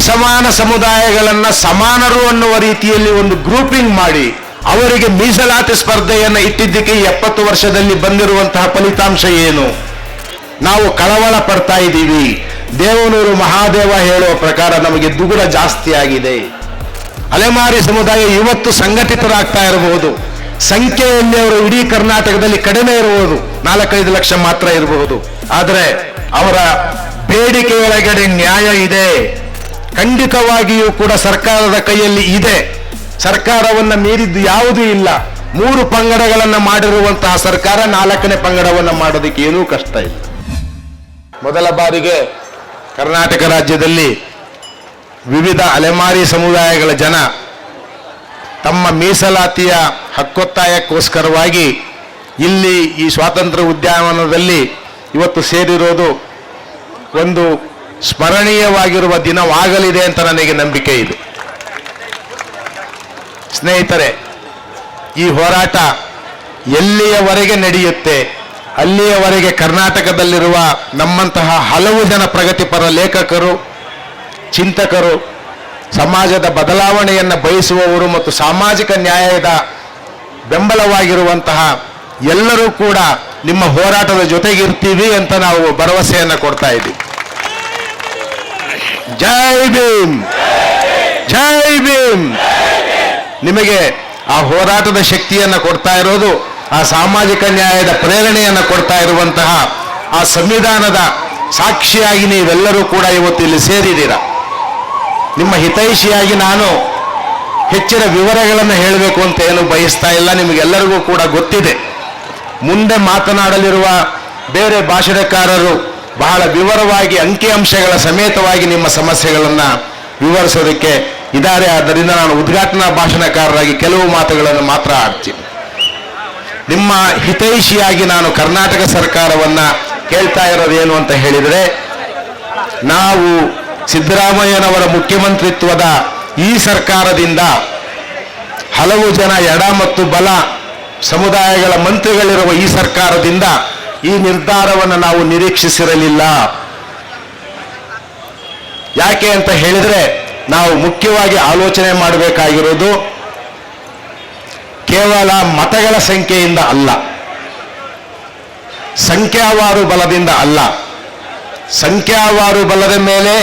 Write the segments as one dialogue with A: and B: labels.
A: ಅಸಮಾನ ಸಮುದಾಯಗಳನ್ನು ಸಮಾನರು ಅನ್ನುವ ರೀತಿಯಲ್ಲಿ ಒಂದು ಗ್ರೂಪಿಂಗ್ ಮಾಡಿ ಅವರಿಗೆ ಮೀಸಲಾತಿ ಸ್ಪರ್ಧೆಯನ್ನು ಇಟ್ಟಿದ್ದಕ್ಕೆ ಎಪ್ಪತ್ತು ವರ್ಷದಲ್ಲಿ ಬಂದಿರುವಂತಹ ಫಲಿತಾಂಶ ಏನು? ನಾವು ಕಳವಳ ಪಡ್ತಾ ಇದ್ದೀವಿ. ದೇವನೂರು ಮಹಾದೇವ ಹೇಳುವ ಪ್ರಕಾರ ನಮಗೆ ದುಗುಡ ಜಾಸ್ತಿ ಆಗಿದೆ. ಅಲೆಮಾರಿ ಸಮುದಾಯ ಇವತ್ತು ಸಂಘಟಿತರಾಗ್ತಾ ಇರಬಹುದು. ಸಂಖ್ಯೆಯಲ್ಲಿ ಅವರು ಇಡೀ ಕರ್ನಾಟಕದಲ್ಲಿ ಕಡಿಮೆ ಇರಬಹುದು. ನಾಲ್ಕೈದು ಲಕ್ಷ ಮಾತ್ರ ಇರಬಹುದು. ಆದರೆ ಅವರ ಬೇಡಿಕೆಯೊಳಗಡೆ ನ್ಯಾಯ ಇದೆ. ಖಂಡಿತವಾಗಿಯೂ ಕೂಡ ಸರ್ಕಾರದ ಕೈಯಲ್ಲಿ ಇದೆ. ಸರ್ಕಾರವನ್ನ ಮೀರಿದ್ದು ಯಾವುದೂ ಇಲ್ಲ. ಮೂರು ಪಂಗಡಗಳನ್ನ ಮಾಡಿರುವಂತಹ ಸರ್ಕಾರ ನಾಲ್ಕನೇ ಪಂಗಡವನ್ನ ಮಾಡೋದಕ್ಕೆ ಏನೂ ಕಷ್ಟ ಇಲ್ಲ. ಮೊದಲ ಬಾರಿಗೆ ಕರ್ನಾಟಕ ರಾಜ್ಯದಲ್ಲಿ ವಿವಿಧ ಅಲೆಮಾರಿ ಸಮುದಾಯಗಳ ಜನ ತಮ್ಮ ಮೀಸಲಾತಿಯ ಹಕ್ಕೊತ್ತಾಯಕ್ಕೋಸ್ಕರವಾಗಿ ಇಲ್ಲಿ ಈ ಸ್ವಾತಂತ್ರ್ಯ ಉದ್ಯಾನವನದಲ್ಲಿ ಇವತ್ತು ಸೇರಿರೋದು ಒಂದು ಸ್ಮರಣೀಯವಾಗಿರುವ ದಿನವಾಗಲಿದೆ ಅಂತ ನನಗೆ ನಂಬಿಕೆ ಇದೆ. ಸ್ನೇಹಿತರೆ, ಈ ಹೋರಾಟ ಎಲ್ಲಿಯವರೆಗೆ ನಡೆಯುತ್ತೆ, ಅಲ್ಲಿಯವರೆಗೆ ಕರ್ನಾಟಕದಲ್ಲಿರುವ ನಮ್ಮಂತಹ ಹಲವು ಜನ ಪ್ರಗತಿಪರ ಲೇಖಕರು, ಚಿಂತಕರು, ಸಮಾಜದ ಬದಲಾವಣೆಯನ್ನು ಬಯಸುವವರು ಮತ್ತು ಸಾಮಾಜಿಕ ನ್ಯಾಯದ ಬೆಂಬಲವಾಗಿರುವಂತಹ ಎಲ್ಲರೂ ಕೂಡ ನಿಮ್ಮ ಹೋರಾಟದ ಜೊತೆಗಿರ್ತೀವಿ ಅಂತ ನಾವು ಭರವಸೆಯನ್ನು ಕೊಡ್ತಾ ಇದ್ದೀವಿ. ಜೈ ಭೀಮ್. ಜೈ ಭೀಮ್. ನಿಮಗೆ ಆ ಹೋರಾಟದ ಶಕ್ತಿಯನ್ನು ಕೊಡ್ತಾ ಇರೋದು, ಆ ಸಾಮಾಜಿಕ ನ್ಯಾಯದ ಪ್ರೇರಣೆಯನ್ನು ಕೊಡ್ತಾ ಇರುವಂತಹ ಆ ಸಂವಿಧಾನದ ಸಾಕ್ಷಿಯಾಗಿ ನೀವೆಲ್ಲರೂ ಕೂಡ ಇವತ್ತು ಇಲ್ಲಿ ಸೇರಿದ್ದೀರ. ನಿಮ್ಮ ಹಿತೈಷಿಯಾಗಿ ನಾನು ಹೆಚ್ಚಿನ ವಿವರಗಳನ್ನು ಹೇಳಬೇಕು ಅಂತ ಏನು ಬಯಸ್ತಾ ಇಲ್ಲ, ನಿಮಗೆಲ್ಲರಿಗೂ ಕೂಡ ಗೊತ್ತಿದೆ. ಮುಂದೆ ಮಾತನಾಡಲಿರುವ ಬೇರೆ ಭಾಷಣಕಾರರು ಬಹಳ ವಿವರವಾಗಿ ಅಂಕಿಅಂಶಗಳ ಸಮೇತವಾಗಿ ನಿಮ್ಮ ಸಮಸ್ಯೆಗಳನ್ನು ವಿವರಿಸೋದಕ್ಕೆ ಇದ್ದಾರೆ. ಆದ್ದರಿಂದ ನಾನು ಉದ್ಘಾಟನಾ ಭಾಷಣಕಾರರಾಗಿ ಕೆಲವು ಮಾತುಗಳನ್ನು ಮಾತ್ರ ಆಡ್ತೀನಿ. ನಿಮ್ಮ ಹಿತೈಷಿಯಾಗಿ ನಾನು ಕರ್ನಾಟಕ ಸರ್ಕಾರವನ್ನ ಕೇಳ್ತಾ ಇರೋದು ಏನು ಅಂತ ಹೇಳಿದರೆ, ನಾವು ಸಿದ್ದರಾಮಯ್ಯನವರ ಮುಖ್ಯಮಂತ್ರಿತ್ವದ ಈ ಸರ್ಕಾರದಿಂದ ಹಲವು ಜನ ಎಡ ಮತ್ತು ಬಲ ಸಮುದಾಯಗಳ ಮಂತ್ರಿಗಳಿರುವ ಈ ಸರ್ಕಾರದಿಂದ ಈ ನಿರ್ಧಾರವನ್ನು ನಾವು ನಿರೀಕ್ಷಿಸಿರಲಿಲ್ಲ. ಯಾಕೆ ಅಂತ ಹೇಳಿದರೆ ನಾವು ಮುಖ್ಯವಾಗಿ ಆಲೋಚನೆ ಮಾಡಬೇಕಾಗಿರೋದು ಕೇವಲ ಮತಗಳ ಸಂಖ್ಯೆಯಿಂದ ಅಲ್ಲ. ಸಂಖ್ಯಾವಾರು ಬಲದಿಂದ ಅಲ್ಲ. ಸಂಖ್ಯಾವಾರು ಬಲದ ಮೇಲೆ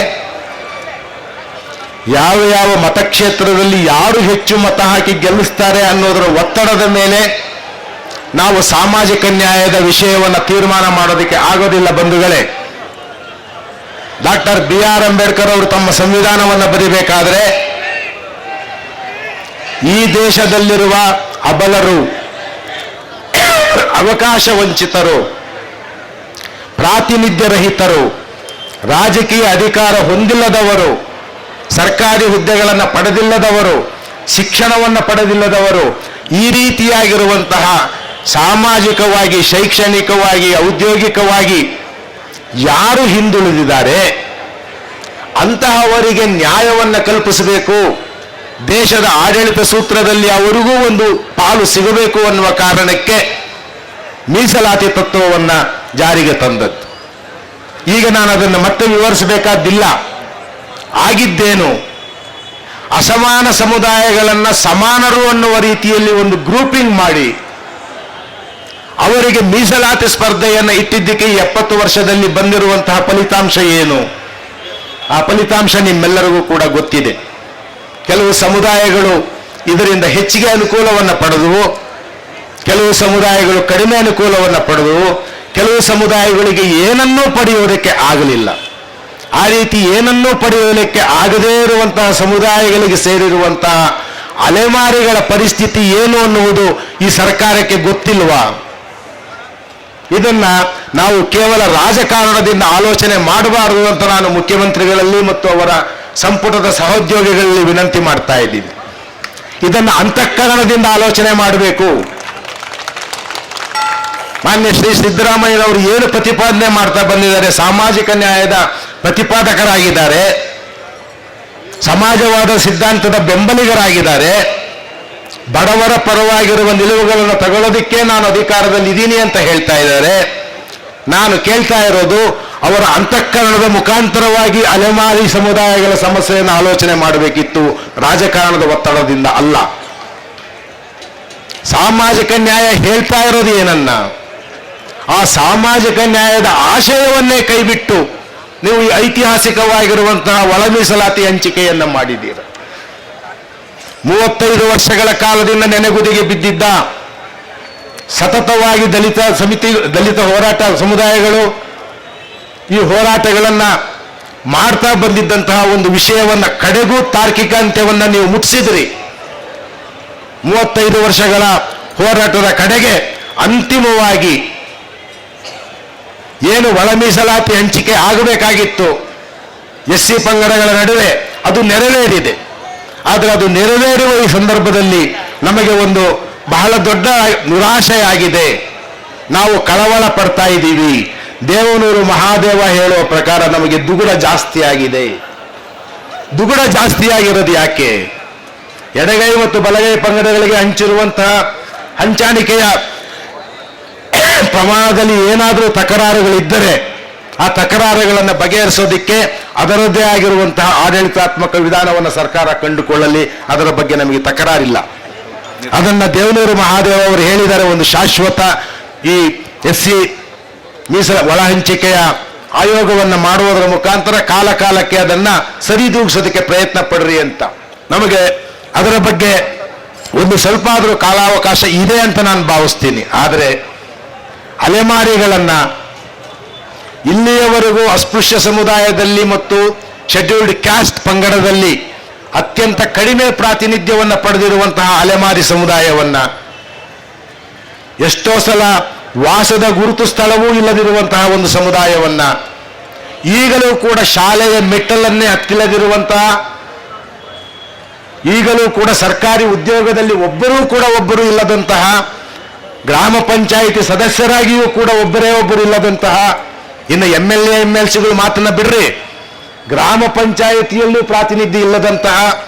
A: ಯಾವ ಯಾವ ಮತಕ್ಷೇತ್ರದಲ್ಲಿ ಯಾರು ಹೆಚ್ಚು ಮತ ಹಾಕಿ ಗೆಲ್ಲಿಸ್ತಾರೆ ಅನ್ನೋದರ ಒತ್ತಡದ ಮೇಲೆ ನಾವು ಸಾಮಾಜಿಕ ನ್ಯಾಯದ ವಿಷಯವನ್ನು ತೀರ್ಮಾನ ಮಾಡೋದಕ್ಕೆ ಆಗೋದಿಲ್ಲ ಬಂಧುಗಳೇ. ಡಾಕ್ಟರ್ ಬಿ ಆರ್ ಅಂಬೇಡ್ಕರ್ ಅವರು ತಮ್ಮ ಸಂವಿಧಾನವನ್ನು ಬರೀಬೇಕಾದ್ರೆ ಈ ದೇಶದಲ್ಲಿರುವ ಅಬಲರು, ಅವಕಾಶ ವಂಚಿತರು, ಪ್ರಾತಿನಿಧ್ಯ ರಹಿತರು, ರಾಜಕೀಯ ಅಧಿಕಾರ ಹೊಂದಿಲ್ಲದವರು, ಸರ್ಕಾರಿ ಹುದ್ದೆಗಳನ್ನು ಪಡೆದಿಲ್ಲದವರು, ಶಿಕ್ಷಣವನ್ನು ಪಡೆದಿಲ್ಲದವರು ಈ ರೀತಿಯಾಗಿರುವಂತಹ ಸಾಮಾಜಿಕವಾಗಿ, ಶೈಕ್ಷಣಿಕವಾಗಿ, ಔದ್ಯೋಗಿಕವಾಗಿ ಯಾರು ಹಿಂದುಳಿದಿದ್ದಾರೆ, ಅಂತಹವರಿಗೆ ನ್ಯಾಯವನ್ನು ಕಲ್ಪಿಸಬೇಕು. ದೇಶದ ಆಡಳಿತ ಸೂತ್ರದಲ್ಲಿ ಅವರಿಗೂ ಒಂದು ಪಾಲು ಸಿಗಬೇಕು ಅನ್ನುವ ಕಾರಣಕ್ಕೆ ಮೀಸಲಾತಿ ತತ್ವವನ್ನು ಜಾರಿಗೆ ತಂದದ್ದು. ಈಗ ನಾನು ಅದನ್ನು ಮತ್ತೆ ವಿವರಿಸಬೇಕಾದ್ದಿಲ್ಲ. ಆಗಿದ್ದೇನು? ಅಸಮಾನ ಸಮುದಾಯಗಳನ್ನು ಸಮಾನರು ಅನ್ನುವ ರೀತಿಯಲ್ಲಿ ಒಂದು ಗ್ರೂಪಿಂಗ್ ಮಾಡಿ ಅವರಿಗೆ ಮೀಸಲಾತಿ ಸ್ಪರ್ಧೆಯನ್ನು ಇಟ್ಟಿದ್ದಕ್ಕೆ ಎಪ್ಪತ್ತು ವರ್ಷದಲ್ಲಿ ಬಂದಿರುವಂತಹ ಫಲಿತಾಂಶ ಏನು? ಆ ಫಲಿತಾಂಶ ನಿಮ್ಮೆಲ್ಲರಿಗೂ ಕೂಡ ಗೊತ್ತಿದೆ. ಕೆಲವು ಸಮುದಾಯಗಳು ಇದರಿಂದ ಹೆಚ್ಚಿಗೆ ಅನುಕೂಲವನ್ನು ಪಡೆದವು. ಕೆಲವು ಸಮುದಾಯಗಳು ಕಡಿಮೆ ಅನುಕೂಲವನ್ನು ಪಡೆದವು. ಕೆಲವು ಸಮುದಾಯಗಳಿಗೆ ಏನನ್ನೂ ಪಡೆಯುವುದಕ್ಕೆ ಆಗಲಿಲ್ಲ. ಆ ರೀತಿ ಏನನ್ನೂ ಪಡೆಯುವುದಕ್ಕೆ ಆಗದೇ ಇರುವಂತಹ ಸಮುದಾಯಗಳಿಗೆ ಸೇರಿರುವಂತಹ ಅಲೆಮಾರಿಗಳ ಪರಿಸ್ಥಿತಿ ಏನು ಅನ್ನುವುದು ಈ ಸರ್ಕಾರಕ್ಕೆ ಗೊತ್ತಿಲ್ವಾ? ಇದನ್ನ ನಾವು ಕೇವಲ ರಾಜಕಾರಣದಿಂದ ಆಲೋಚನೆ ಮಾಡಬಾರದು ಅಂತ ನಾನು ಮುಖ್ಯಮಂತ್ರಿಗಳಲ್ಲಿ ಮತ್ತು ಅವರ ಸಂಪುಟದ ಸಹೋದ್ಯೋಗಿಗಳಲ್ಲಿ ವಿನಂತಿ ಮಾಡ್ತಾ ಇದ್ದೀನಿ. ಇದನ್ನು ಅಂತಃಕರಣದಿಂದ ಆಲೋಚನೆ ಮಾಡಬೇಕು. ಮಾನ್ಯ ಶ್ರೀ ಸಿದ್ದರಾಮಯ್ಯನವರು ಏನು ಪ್ರತಿಪಾದನೆ ಮಾಡ್ತಾ ಬಂದಿದ್ದಾರೆ, ಸಾಮಾಜಿಕ ನ್ಯಾಯದ ಪ್ರತಿಪಾದಕರಾಗಿದ್ದಾರೆ, ಸಮಾಜವಾದ ಸಿದ್ಧಾಂತದ ಬೆಂಬಲಿಗರಾಗಿದ್ದಾರೆ. ಬಡವರ ಪರವಾಗಿರುವ ನಿಲುವುಗಳನ್ನು ತಗೊಳ್ಳೋದಿಕ್ಕೆ ನಾನು ಅಧಿಕಾರದಲ್ಲಿ ಇದ್ದೀನಿ ಅಂತ ಹೇಳ್ತಾ ಇದ್ದಾರೆ. ನಾನು ಕೇಳ್ತಾ ಇರೋದು, ಅವರ ಅಂತಃಕರಣದ ಮುಖಾಂತರವಾಗಿ ಅಲೆಮಾರಿ ಸಮುದಾಯಗಳ ಸಮಸ್ಯೆಯನ್ನು ಆಲೋಚನೆ ಮಾಡಬೇಕಿತ್ತು. ರಾಜಕಾರಣದ ಒತ್ತಡದಿಂದ ಅಲ್ಲ. ಸಾಮಾಜಿಕ ನ್ಯಾಯ ಹೇಳ್ತಾ ಇರೋದು ಏನನ್ನ? ಆ ಸಾಮಾಜಿಕ ನ್ಯಾಯದ ಆಶಯವನ್ನೇ ಕೈಬಿಟ್ಟು ನೀವು ಐತಿಹಾಸಿಕವಾಗಿರುವಂತಹ ಒಳ ಮೀಸಲಾತಿ ಹಂಚಿಕೆಯನ್ನ ಮಾಡಿದ್ದೀರ. ಮೂವತ್ತೈದು ವರ್ಷಗಳ ಕಾಲದಿಂದ ನೆನೆಗುದಿಗೆ ಬಿದ್ದಿದ್ದ ಸತತವಾಗಿ ದಲಿತ ಸಮಿತಿ, ದಲಿತ ಹೋರಾಟ ಸಮುದಾಯಗಳು ಈ ಹೋರಾಟಗಳನ್ನು ಮಾಡ್ತಾ ಬಂದಿದ್ದಂತಹ ಒಂದು ವಿಷಯವನ್ನ ಕಡೆಗೂ ತಾರ್ಕಿಕ ಅಂತ್ಯವನ್ನ ನೀವು ಮುಟ್ಟಿಸಿದ್ರಿ. ಮೂವತ್ತೈದು ವರ್ಷಗಳ ಹೋರಾಟದ ಕಡೆಗೆ ಅಂತಿಮವಾಗಿ ಏನು ಒಳ ಮೀಸಲಾತಿ ಹಂಚಿಕೆ ಆಗಬೇಕಾಗಿತ್ತು. ಎಸ್ ಸಿ ಪಂಗಡಗಳ ನಡುವೆ ಅದು ನೆರವೇರಿದೆ. ಆದರೆ ಅದು ನೆರವೇರುವ ಈ ಸಂದರ್ಭದಲ್ಲಿ ನಮಗೆ ಒಂದು ಬಹಳ ದೊಡ್ಡ ನಿರಾಶೆಯಾಗಿದೆ. ನಾವು ಕಳವಳ ಪಡ್ತಾ ಇದ್ದೀವಿ. ದೇವನೂರು ಮಹಾದೇವ ಹೇಳುವ ಪ್ರಕಾರ ನಮಗೆ ದುಗುಡ ಜಾಸ್ತಿ ಆಗಿದೆ ದುಗುಡ ಜಾಸ್ತಿ ಆಗಿರೋದು ಯಾಕೆ? ಎಡಗೈ ಮತ್ತು ಬಲಗೈ ಪಂಗಡಗಳಿಗೆ ಹಂಚಿರುವಂತಹ ಹಂಚಾಣಿಕೆಯ ಪ್ರಮಾಣದಲ್ಲಿ ಏನಾದರೂ ತಕರಾರುಗಳಿದ್ದರೆ ಆ ತಕರಾರುಗಳನ್ನು ಬಗೆಹರಿಸೋದಿಕ್ಕೆ ಅದರದ್ದೇ ಆಗಿರುವಂತಹ ಆಡಳಿತಾತ್ಮಕ ವಿಧಾನವನ್ನು ಸರ್ಕಾರ ಕಂಡುಕೊಳ್ಳಲಿ. ಅದರ ಬಗ್ಗೆ ನಮಗೆ ತಕರಾರಿಲ್ಲ. ಅದನ್ನ ದೇವನೂರು ಮಹಾದೇವ ಅವರು ಹೇಳಿದ್ದಾರೆ, ಒಂದು ಶಾಶ್ವತ ಈ ಎಸ್ ಸಿ ಮೀಸಲ ಒಳ ಹಂಚಿಕೆಯ ಆಯೋಗವನ್ನು ಮಾಡುವುದರ ಮುಖಾಂತರ ಕಾಲ ಕಾಲಕ್ಕೆ ಅದನ್ನ ಸರಿದೂಗಿಸೋದಕ್ಕೆ ಪ್ರಯತ್ನ ಪಡ್ರಿ ಅಂತ. ನಮಗೆ ಅದರ ಬಗ್ಗೆ ಒಂದು ಸ್ವಲ್ಪ ಆದರೂ ಕಾಲಾವಕಾಶ ಇದೆ ಅಂತ ನಾನು ಭಾವಿಸ್ತೀನಿ. ಆದರೆ ಅಲೆಮಾರಿಗಳನ್ನ ಇಲ್ಲಿಯವರೆಗೂ ಅಸ್ಪೃಶ್ಯ ಸಮುದಾಯದಲ್ಲಿ ಮತ್ತು ಶೆಡ್ಯೂಲ್ಡ್ ಕ್ಯಾಸ್ಟ್ ಪಂಗಡದಲ್ಲಿ ಅತ್ಯಂತ ಕಡಿಮೆ ಪ್ರಾತಿನಿಧ್ಯವನ್ನು ಪಡೆದಿರುವಂತಹ ಅಲೆಮಾರಿ ಸಮುದಾಯವನ್ನ ಎಷ್ಟೋ ಸಲ ವಾಸದ ಗುರುತು ಸ್ಥಳವೂ ಇಲ್ಲದಿರುವಂತಹ ಒಂದು ಸಮುದಾಯವನ್ನ ಈಗಲೂ ಕೂಡ ಶಾಲೆಯ ಮೆಟ್ಟಲನ್ನೇ ಹತ್ತಿಲ್ಲದಿರುವಂತಹ ಈಗಲೂ ಕೂಡ ಸರ್ಕಾರಿ ಉದ್ಯೋಗದಲ್ಲಿ ಒಬ್ಬರೂ ಕೂಡ ಒಬ್ಬರು ಇಲ್ಲದಂತಹ ಗ್ರಾಮ ಪಂಚಾಯಿತಿ ಸದಸ್ಯರಾಗಿಯೂ ಕೂಡ ಒಬ್ಬರೇ ಒಬ್ಬರು ಇಲ್ಲದಂತಹ ಇನ್ನು M L A M L ಸಿಗಳು ಮಾತನ್ನ ಬಿಡ್ರಿ. ಗ್ರಾಮ ಪಂಚಾಯಿತಿಯಲ್ಲೂ ಪ್ರಾತಿನಿಧ್ಯ ಇಲ್ಲದಂತಹ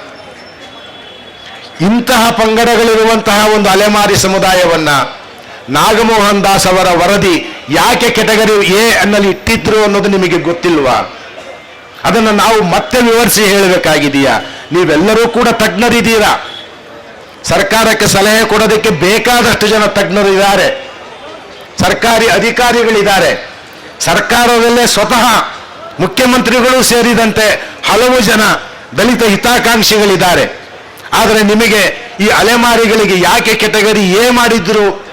A: ಇಂತಹ ಪಂಗಡಗಳಿರುವಂತಹ ಒಂದು ಅಲೆಮಾರಿ ಸಮುದಾಯವನ್ನ ನಾಗಮೋಹನ್ ದಾಸ್ ಅವರ ವರದಿ ಯಾಕೆ ಕೆಟಗರಿ ಎ ಅನ್ನಲ್ಲಿ ಇಟ್ಟಿದ್ರು ಅನ್ನೋದು ನಿಮಗೆ ಗೊತ್ತಿಲ್ವಾ? ಅದನ್ನು ನಾವು ಮತ್ತೆ ವಿವರಿಸಿ ಹೇಳಬೇಕಾಗಿದೆಯಾ? ನೀವೆಲ್ಲರೂ ಕೂಡ ತಜ್ಞರಿದ್ದೀರಾ? ಸರ್ಕಾರಕ್ಕೆ ಸಲಹೆ ಕೊಡೋದಕ್ಕೆ ಬೇಕಾದಷ್ಟು ಜನ ತಜ್ಞರು ಇದ್ದಾರೆ. ಸರ್ಕಾರಿ ಅಧಿಕಾರಿಗಳಿದ್ದಾರೆ. ಸರ್ಕಾರದಲ್ಲೇ ಸ್ವತಃ ಮುಖ್ಯಮಂತ್ರಿಗಳು ಸೇರಿದಂತೆ ಹಲವು ಜನ ದಲಿತ ಹಿತಾಕಾಂಕ್ಷಿಗಳಿದ್ದಾರೆ. ಆದರೆ ನಿಮಗೆ ಈ ಅಲೆಮಾರಿಗಳಿಗೆ ಯಾಕೆ ಕೆಟಗರಿ ಎ ಮಾಡಿದ್ರು?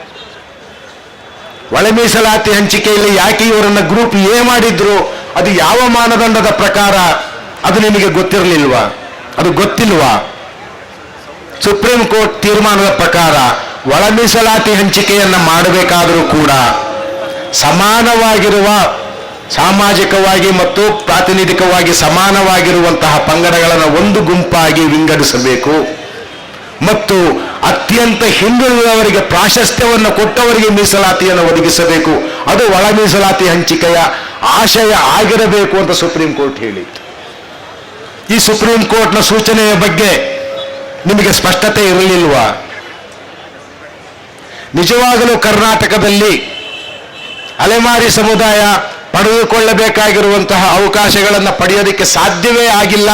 A: ಒಳ ಮೀಸಲಾತಿ ಹಂಚಿಕೆಯಲ್ಲಿ ಯಾಕೆ ಇವರನ್ನ ಗ್ರೂಪ್ ಎ ಮಾಡಿದ್ರು? ಅದು ಯಾವ ಮಾನದಂಡದ ಪ್ರಕಾರ? ಅದು ನಿಮಗೆ ಗೊತ್ತಿರಲಿಲ್ವಾ? ಅದು ಗೊತ್ತಿಲ್ವಾ? ಸುಪ್ರೀಂ ಕೋರ್ಟ್ ತೀರ್ಮಾನದ ಪ್ರಕಾರ ಒಳ ಮೀಸಲಾತಿ ಹಂಚಿಕೆಯನ್ನ ಮಾಡಬೇಕಾದರೂ ಕೂಡ ಸಮಾನವಾಗಿರುವ ಸಾಮಾಜಿಕವಾಗಿ ಮತ್ತು ಪ್ರಾತಿನಿಧಿಕವಾಗಿ ಸಮಾನವಾಗಿರುವಂತಹ ಪಂಗಡಗಳನ್ನು ಒಂದು ಗುಂಪಾಗಿ ವಿಂಗಡಿಸಬೇಕು. ಮತ್ತು ಅತ್ಯಂತ ಹಿಂದುಳಿದವರಿಗೆ ಪ್ರಾಶಸ್ತ್ಯವನ್ನು ಕೊಟ್ಟವರಿಗೆ ಮೀಸಲಾತಿಯನ್ನು ಒದಗಿಸಬೇಕು. ಅದು ಒಳ ಮೀಸಲಾತಿ ಹಂಚಿಕೆಯ ಆಶಯ ಆಗಿರಬೇಕು ಅಂತ ಸುಪ್ರೀಂ ಕೋರ್ಟ್ ಹೇಳಿತ್ತು. ಈ ಸುಪ್ರೀಂ ಕೋರ್ಟ್ನ ಸೂಚನೆಯ ಬಗ್ಗೆ ನಿಮಗೆ ಸ್ಪಷ್ಟತೆ ಇರಲಿಲ್ವಾ? ನಿಜವಾಗಲೂ ಕರ್ನಾಟಕದಲ್ಲಿ ಅಲೆಮಾರಿ ಸಮುದಾಯ ಪಡೆದುಕೊಳ್ಳಬೇಕಾಗಿರುವಂತಹ ಅವಕಾಶಗಳನ್ನು ಪಡೆಯೋದಕ್ಕೆ ಸಾಧ್ಯವೇ ಆಗಿಲ್ಲ.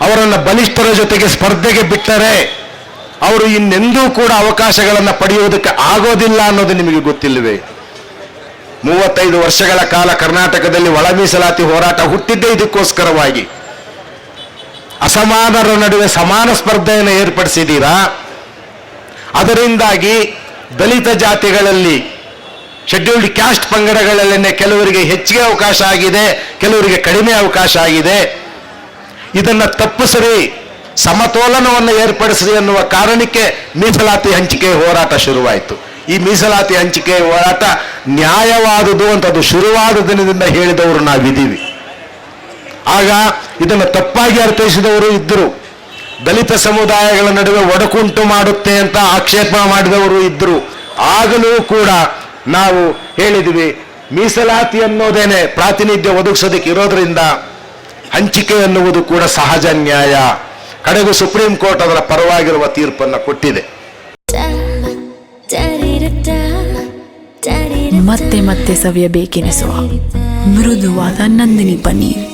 A: ಅವರನ್ನು ಬಲಿಷ್ಠರ ಜೊತೆಗೆ ಸ್ಪರ್ಧೆಗೆ ಬಿಟ್ಟರೆ ಅವರು ಇನ್ನೆಂದೂ ಕೂಡ ಅವಕಾಶಗಳನ್ನು ಪಡೆಯುವುದಕ್ಕೆ ಆಗೋದಿಲ್ಲ ಅನ್ನೋದು ನಿಮಗೆ ಗೊತ್ತಿಲ್ಲವೆ? ಮೂವತ್ತೈದು ವರ್ಷಗಳ ಕಾಲ ಕರ್ನಾಟಕದಲ್ಲಿ ಒಳ ಮೀಸಲಾತಿ ಹೋರಾಟ ಹುಟ್ಟಿದ್ದೇ ಇದಕ್ಕೋಸ್ಕರವಾಗಿ. ಅಸಮಾನರ ನಡುವೆ ಸಮಾನ ಸ್ಪರ್ಧೆಯನ್ನು ಏರ್ಪಡಿಸಿದ್ದೀರಾ? ಅದರಿಂದಾಗಿ ದಲಿತ ಜಾತಿಗಳಲ್ಲಿ ಶೆಡ್ಯೂಲ್ಡ್ ಕ್ಯಾಸ್ಟ್ ಪಂಗಡಗಳಲ್ಲೇ ಕೆಲವರಿಗೆ ಹೆಚ್ಚಿಗೆ ಅವಕಾಶ ಆಗಿದೆ ಕೆಲವರಿಗೆ ಕಡಿಮೆ ಅವಕಾಶ ಆಗಿದೆ ಇದನ್ನು ತಪ್ಪಿಸ್ರಿ ಸಮತೋಲನವನ್ನು ಏರ್ಪಡಿಸ್ರಿ ಎನ್ನುವ ಕಾರಣಕ್ಕೆ ಮೀಸಲಾತಿ ಹಂಚಿಕೆ ಹೋರಾಟ ಶುರುವಾಯಿತು ಈ ಮೀಸಲಾತಿ ಹಂಚಿಕೆ ಹೋರಾಟ ನ್ಯಾಯವಾದುದು ಅಂತ ಅದು ಶುರುವಾದ ದಿನದಿಂದ ಹೇಳಿದವರು ನಾವಿದ್ದೀವಿ. ಆಗ ಇದನ್ನು ತಪ್ಪಾಗಿ ಅರ್ಥೈಸಿದವರು ಇದ್ದರು. ದಲಿತ ಸಮುದಾಯಗಳ ನಡುವೆ ಒಡಕುಂಟು ಮಾಡುತ್ತೆ ಅಂತ ಆಕ್ಷೇಪ ಮಾಡಿದವರು ಇದ್ದರು. ಆಗಲೂ ಕೂಡ ನಾವು ಹೇಳಿದ್ವಿ ಮೀಸಲಾತಿ ಅನ್ನೋದೇನೆ ಪ್ರಾತಿನಿಧ್ಯ ಒದಗಿಸೋದಕ್ಕೆ ಇರೋದ್ರಿಂದ ಹಂಚಿಕೆ ಎನ್ನುವುದು ಕೂಡ ಸಹಜ ನ್ಯಾಯ. ಕಡೆಗೂ ಸುಪ್ರೀಂ ಕೋರ್ಟ್ ಅದರ ಪರವಾಗಿರುವ ತೀರ್ಪನ್ನು ಕೊಟ್ಟಿದೆ.
B: ಮತ್ತೆ ಮತ್ತೆ ಸವಿಯಬೇಕೆನಿಸುವ ಮೃದುವಾದ ನಂದಿನಿ ಪನ್ನೀರ್.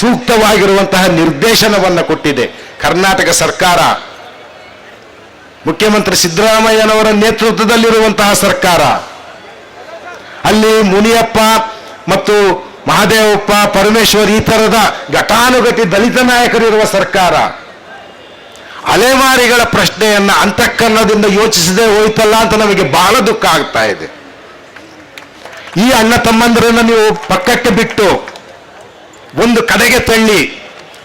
A: ಸೂಕ್ತವಾಗಿರುವಂತಹ ನಿರ್ದೇಶನವನ್ನು ಕೊಟ್ಟಿದೆ. ಕರ್ನಾಟಕ ಸರ್ಕಾರ ಮುಖ್ಯಮಂತ್ರಿ ಸಿದ್ದರಾಮಯ್ಯನವರ ನೇತೃತ್ವದಲ್ಲಿರುವಂತಹ ಸರ್ಕಾರ. ಅಲ್ಲಿ ಮುನಿಯಪ್ಪ ಮತ್ತು ಮಹದೇವಪ್ಪ, ಪರಮೇಶ್ವರ್ ಈ ತರದ ಘಟಾನುಗತಿ ದಲಿತ ನಾಯಕರಿರುವ ಸರ್ಕಾರ. ಅಲೆಮಾರಿಗಳ ಪ್ರಶ್ನೆಯನ್ನ ಅಂತಃಕರಣದಿಂದ ಯೋಚಿಸದೆ ಹೋಯ್ತಲ್ಲ ಅಂತ ನಮಗೆ ಬಹಳ ದುಃಖ ಆಗ್ತಾ ಇದೆ. ಈ ಅಣ್ಣ ತಮ್ಮಂದರನ್ನು ನೀವು ಪಕ್ಕಕ್ಕೆ ಬಿಟ್ಟು ಒಂದು ಕಡೆಗೆ ತಳ್ಳಿ,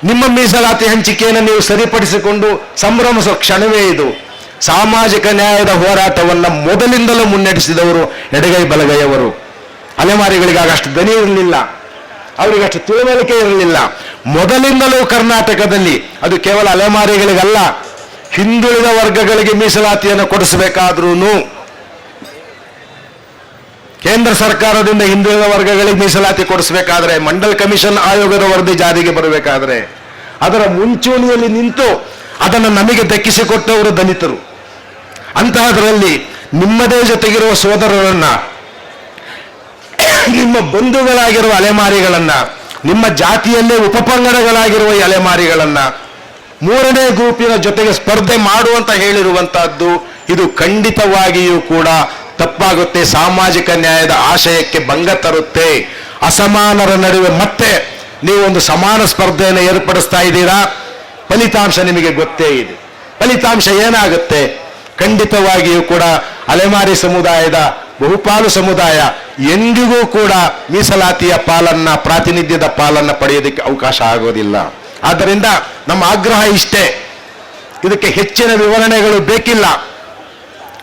A: ನಿಮ್ಮ ಮೀಸಲಾತಿ ಹಂಚಿಕೆಯನ್ನು ನೀವು ಸರಿಪಡಿಸಿಕೊಂಡು ಸಂಭ್ರಮಿಸುವ ಕ್ಷಣವೇ ಇದು. ಸಾಮಾಜಿಕ ನ್ಯಾಯದ ಹೋರಾಟವನ್ನು ಮೊದಲಿಂದಲೂ ಮುನ್ನಡೆಸಿದವರು ಎಡಗೈ ಬಲಗೈಯವರು. ಅಲೆಮಾರಿಗಳಿಗೆ ಆಗಷ್ಟು ದನಿ ಇರಲಿಲ್ಲ. ಅವರಿಗೆ ಅಷ್ಟು ತಿಳುವಳಿಕೆ ಇರಲಿಲ್ಲ. ಮೊದಲಿಂದಲೂ ಕರ್ನಾಟಕದಲ್ಲಿ ಅದು ಕೇವಲ ಅಲೆಮಾರಿಗಳಿಗಲ್ಲ, ಹಿಂದುಳಿದ ವರ್ಗಗಳಿಗೆ ಮೀಸಲಾತಿಯನ್ನು ಕೊಡಿಸಬೇಕಾದ್ರೂ ಕೇಂದ್ರ ಸರ್ಕಾರದಿಂದ ಹಿಂದುಳಿದ ವರ್ಗಗಳಿಗೆ ಮೀಸಲಾತಿ ಕೊಡಿಸಬೇಕಾದ್ರೆ, ಮಂಡಲ್ ಕಮಿಷನ್ ಆಯೋಗದ ವರದಿ ಜಾರಿಗೆ ಬರಬೇಕಾದ್ರೆ, ಅದರ ಮುಂಚೂಣಿಯಲ್ಲಿ ನಿಂತು ಅದನ್ನು ನಮಗೆ ದಕ್ಕಿಸಿಕೊಟ್ಟವರು ದಲಿತರು. ಅಂತಹದರಲ್ಲಿ ನಿಮ್ಮದೇ ಜೊತೆಗಿರುವ ಸೋದರರನ್ನ, ನಿಮ್ಮ ಬಂಧುಗಳಾಗಿರುವ ಅಲೆಮಾರಿಗಳನ್ನ, ನಿಮ್ಮ ಜಾತಿಯಲ್ಲೇ ಉಪಪಂಗಡಗಳಾಗಿರುವ ಈ ಅಲೆಮಾರಿಗಳನ್ನ ಮೂರನೇ ಗ್ರೂಪಿನ ಜೊತೆಗೆ ಸ್ಪರ್ಧೆ ಮಾಡುವಂತ ಹೇಳಿರುವಂತಹದ್ದು ಇದು ಖಂಡಿತವಾಗಿಯೂ ಕೂಡ ತಪ್ಪಾಗುತ್ತೆ. ಸಾಮಾಜಿಕ ನ್ಯಾಯದ ಆಶಯಕ್ಕೆ ಭಂಗ ತರುತ್ತೆ. ಅಸಮಾನರ ನಡುವೆ ಮತ್ತೆ ನೀವು ಒಂದು ಸಮಾನ ಸ್ಪರ್ಧೆಯನ್ನು ಏರ್ಪಡಿಸ್ತಾ ಇದ್ದೀರಾ? ಫಲಿತಾಂಶ ನಿಮಗೆ ಗೊತ್ತೇ ಇದೆ. ಫಲಿತಾಂಶ ಏನಾಗುತ್ತೆ? ಖಂಡಿತವಾಗಿಯೂ ಕೂಡ ಅಲೆಮಾರಿ ಸಮುದಾಯದ ಬಹುಪಾಲು ಸಮುದಾಯ ಎಂದಿಗೂ ಕೂಡ ಮೀಸಲಾತಿಯ ಪಾಲನ್ನ, ಪ್ರಾತಿನಿಧ್ಯದ ಪಾಲನ್ನ ಪಡೆಯೋದಕ್ಕೆ ಅವಕಾಶ ಆಗೋದಿಲ್ಲ. ಆದ್ದರಿಂದ ನಮ್ಮ ಆಗ್ರಹ ಇಷ್ಟೇ. ಇದಕ್ಕೆ ಹೆಚ್ಚಿನ ವಿವರಣೆಗಳು ಬೇಕಿಲ್ಲ.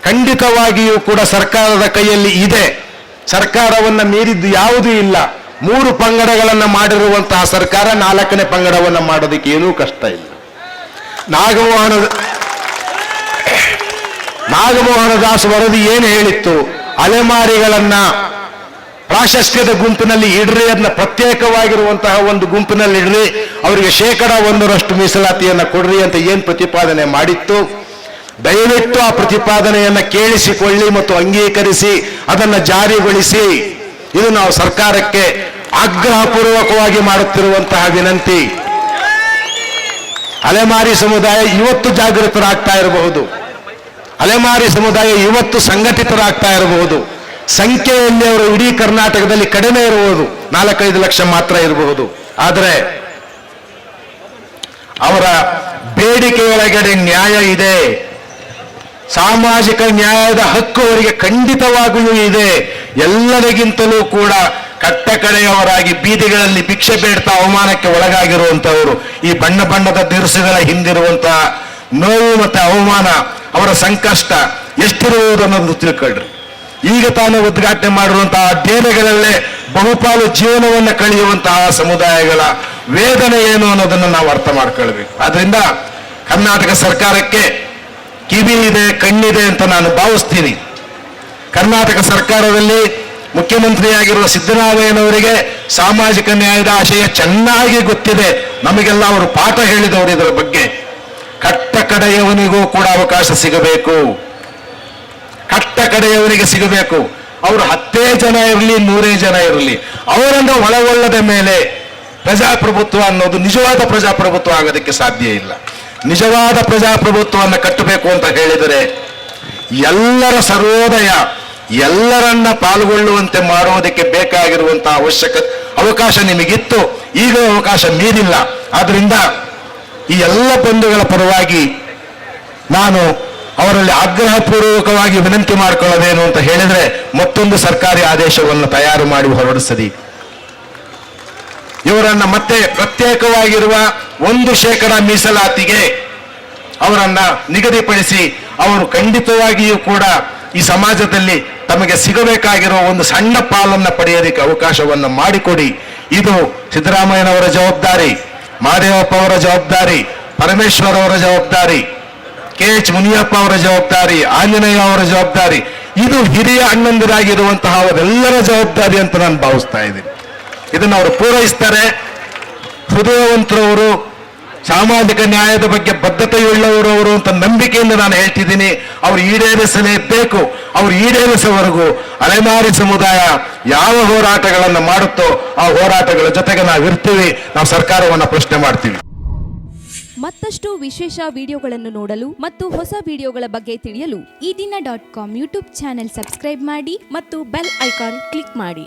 A: ಖಂಡಿತವಾಗಿಯೂ ಕೂಡ ಸರ್ಕಾರದ ಕೈಯಲ್ಲಿ ಇದೆ. ಸರ್ಕಾರವನ್ನು ಮೀರಿದ್ದು ಯಾವುದೂ ಇಲ್ಲ. ಮೂರು ಪಂಗಡಗಳನ್ನು ಮಾಡಿರುವಂತಹ ಸರ್ಕಾರ ನಾಲ್ಕನೇ ಪಂಗಡವನ್ನು ಮಾಡೋದಕ್ಕೆ ಏನೂ ಕಷ್ಟ ಇಲ್ಲ. ನಾಗಮೋಹನ ನಾಗಮೋಹನ ದಾಸ್ ವರದಿ ಏನು ಹೇಳಿತ್ತು? ಅಲೆಮಾರಿಗಳನ್ನ ಪ್ರಾಶಸ್ತ್ಯದ ಗುಂಪಿನಲ್ಲಿ ಇಡ್ರಿ ಅದನ್ನ ಪ್ರತ್ಯೇಕವಾಗಿರುವಂತಹ ಒಂದು ಗುಂಪಿನಲ್ಲಿ ಇಡ್ರಿ, ಅವರಿಗೆ ಶೇಕಡ ಒಂದರಷ್ಟು ಮೀಸಲಾತಿಯನ್ನ ಕೊಡ್ರಿ ಅಂತ ಏನ್ ಪ್ರತಿಪಾದನೆ ಮಾಡಿತ್ತು? ದಯವಿಟ್ಟು ಆ ಪ್ರತಿಪಾದನೆಯನ್ನ ಕೇಳಿಸಿಕೊಳ್ಳಿ ಮತ್ತು ಅಂಗೀಕರಿಸಿ, ಅದನ್ನು ಜಾರಿಗೊಳಿಸಿ. ಇದು ನಾವು ಸರ್ಕಾರಕ್ಕೆ ಆಗ್ರಹಪೂರ್ವಕವಾಗಿ ಮಾಡುತ್ತಿರುವಂತಹ ವಿನಂತಿ. ಅಲೆಮಾರಿ ಸಮುದಾಯ ಇವತ್ತು ಜಾಗೃತರಾಗ್ತಾ ಇರಬಹುದು. ಅಲೆಮಾರಿ ಸಮುದಾಯ ಇವತ್ತು ಸಂಘಟಿತರಾಗ್ತಾ ಇರಬಹುದು. ಸಂಖ್ಯೆಯಲ್ಲಿ ಅವರು ಇಡೀ ಕರ್ನಾಟಕದಲ್ಲಿ ಕಡಿಮೆ ಇರಬಹುದು. ನಾಲ್ಕೈದು ಲಕ್ಷ ಮಾತ್ರ ಇರಬಹುದು. ಆದರೆ ಅವರ ಬೇಡಿಕೆಯೊಳಗಡೆ ನ್ಯಾಯ ಇದೆ. ಸಾಮಾಜಿಕ ನ್ಯಾಯದ ಹಕ್ಕು ಅವರಿಗೆ ಖಂಡಿತವಾಗಿಯೂ ಇದೆ. ಎಲ್ಲರಿಗಿಂತಲೂ ಕೂಡ ಕಟ್ಟಕಡೆಯವರಾಗಿ ಬೀದಿಗಳಲ್ಲಿ ಭಿಕ್ಷೆ ಬೇಡ್ತಾ ಅವಮಾನಕ್ಕೆ ಒಳಗಾಗಿರುವಂತವರು, ಈ ಬಣ್ಣ ಬಣ್ಣದ ದಿರಿಸುಗಳ ಹಿಂದಿರುವಂತಹ ನೋವು ಮತ್ತು ಅವಮಾನ ಅವರ ಸಂಕಷ್ಟ ಎಷ್ಟಿರುವುದು ಅನ್ನೋದು ತಿಳ್ಕೊಳ್ರಿ. ಈಗ ತಾನು ಉದ್ಘಾಟನೆ ಮಾಡಿರುವಂತಹ ಅಧ್ಯಯನಗಳಲ್ಲೇ ಬಹುಪಾಲು ಜೀವನವನ್ನು ಕಳೆಯುವಂತಹ ಸಮುದಾಯಗಳ ವೇದನೆ ಏನು ಅನ್ನೋದನ್ನು ನಾವು ಅರ್ಥ ಮಾಡ್ಕೊಳ್ಬೇಕು. ಆದ್ರಿಂದ ಕರ್ನಾಟಕ ಸರ್ಕಾರಕ್ಕೆ ಕಿವಿ ಇದೆ, ಕಣ್ಣಿದೆ ಅಂತ ನಾನು ಭಾವಿಸ್ತೀನಿ. ಕರ್ನಾಟಕ ಸರ್ಕಾರದಲ್ಲಿ ಮುಖ್ಯಮಂತ್ರಿಯಾಗಿರುವ ಸಿದ್ದರಾಮಯ್ಯನವರಿಗೆ ಸಾಮಾಜಿಕ ನ್ಯಾಯದ ಆಶಯ ಚೆನ್ನಾಗಿ ಗೊತ್ತಿದೆ. ನಮಗೆಲ್ಲ ಅವರು ಪಾಠ ಹೇಳಿದವರು ಇದರ ಬಗ್ಗೆ. ಕಟ್ಟ ಕಡೆಯವನಿಗೂ ಕೂಡ ಅವಕಾಶ ಸಿಗಬೇಕು. ಕಟ್ಟ ಕಡೆಯವರಿಗೆ ಸಿಗಬೇಕು. ಅವರು ಹತ್ತೇ ಜನ ಇರಲಿ ನೂರೇ ಜನ ಇರಲಿ. ಅವರನ್ನು ಒಳಗೊಳ್ಳದ ಮೇಲೆ ಪ್ರಜಾಪ್ರಭುತ್ವ ಅನ್ನೋದು ನಿಜವಾದ ಪ್ರಜಾಪ್ರಭುತ್ವ ಆಗೋದಕ್ಕೆ ಸಾಧ್ಯ ಇಲ್ಲ. ನಿಜವಾದ ಪ್ರಜಾಪ್ರಭುತ್ವವನ್ನು ಕಟ್ಟಬೇಕು ಅಂತ ಹೇಳಿದರೆ ಎಲ್ಲರ ಸರ್ವೋದಯ, ಎಲ್ಲರನ್ನ ಪಾಲ್ಗೊಳ್ಳುವಂತೆ ಮಾಡುವುದಕ್ಕೆ ಬೇಕಾಗಿರುವಂತಹ ಅವಶ್ಯಕ ಅವಕಾಶ ನಿಮಗಿತ್ತು. ಈಗ ಅವಕಾಶ ಮೀರಿಲ್ಲ. ಆದ್ರಿಂದ ಈ ಎಲ್ಲ ಬಂಧುಗಳ ಪರವಾಗಿ ನಾನು ಅವರಲ್ಲಿ ಆಗ್ರಹಪೂರ್ವಕವಾಗಿ ವಿನಂತಿ ಮಾಡಿಕೊಳ್ಳಬೇಕು ಅಂತ ಹೇಳಿದ್ರೆ ಮತ್ತೊಂದು ಸರ್ಕಾರಿ ಆದೇಶವನ್ನು ತಯಾರು ಮಾಡಿ ಹೊರಡಿಸದಿ. ಇವರನ್ನ ಮತ್ತೆ ಪ್ರತ್ಯೇಕವಾಗಿರುವ ಒಂದು ಶೇಕಡ ಮೀಸಲಾತಿಗೆ ಅವರನ್ನ ನಿಗದಿಪಡಿಸಿ ಅವರು ಖಂಡಿತವಾಗಿಯೂ ಕೂಡ ಈ ಸಮಾಜದಲ್ಲಿ ತಮಗೆ ಸಿಗಬೇಕಾಗಿರುವ ಒಂದು ಸಣ್ಣ ಪಾಲನ್ನು ಪಡೆಯೋದಕ್ಕೆ ಅವಕಾಶವನ್ನು ಮಾಡಿಕೊಡಿ. ಇದು ಸಿದ್ದರಾಮಯ್ಯನವರ ಜವಾಬ್ದಾರಿ. ಮಹದೇವಪ್ಪ ಅವರ ಜವಾಬ್ದಾರಿ, ಪರಮೇಶ್ವರ್ ಅವರ ಜವಾಬ್ದಾರಿ ಕೆ ಎಚ್ ಮುನಿಯಪ್ಪ ಅವರ ಜವಾಬ್ದಾರಿ, ಆಂಜನೇಯ ಅವರ ಜವಾಬ್ದಾರಿ, ಇದು ಹಿರಿಯ ಅಣ್ಣಂದಿರಾಗಿರುವಂತಹ ಅವರೆಲ್ಲರ ಜವಾಬ್ದಾರಿ ಅಂತ ನಾನು ಭಾವಿಸ್ತಾ ಇದ್ದೀನಿ. ಇದನ್ನು ಅವರು ಪೂರೈಸ್ತಾರೆ. ಹೃದಯವಂತರವರು ಸಾಮಾಜಿಕ ನ್ಯಾಯದ ಬಗ್ಗೆ ಬದ್ಧತೆಯುಳ್ಳವರು ಅವರು ಅಂತ ನಂಬಿಕೆಯಿಂದ ನಾನು ಹೇಳ್ತಿದ್ದೀನಿ. ಅವ್ರು ಈಡೇರಿಸಲೇಬೇಕು. ಅವ್ರು ಈಡೇರಿಸುವವರೆಗೂ ಅಲೆಮಾರಿ ಸಮುದಾಯ ಯಾವ ಹೋರಾಟಗಳನ್ನು ಮಾಡುತ್ತೋ ಆ ಹೋರಾಟಗಳ ಜೊತೆಗೆ ನಾವು ಇರ್ತೀವಿ ನಾವು ಸರ್ಕಾರವನ್ನು ಪ್ರಶ್ನೆ ಮಾಡ್ತೀವಿ.
C: ಮತ್ತಷ್ಟು ವಿಶೇಷ ವಿಡಿಯೋಗಳನ್ನು ನೋಡಲು ಮತ್ತು ಹೊಸ ವಿಡಿಯೋಗಳ ಬಗ್ಗೆ ತಿಳಿಯಲು
D: Ee Dina dot com YouTube channel subscribe ಮಾಡಿ ಮತ್ತು ಬೆಲ್ ಐಕಾನ್ ಕ್ಲಿಕ್ ಮಾಡಿ.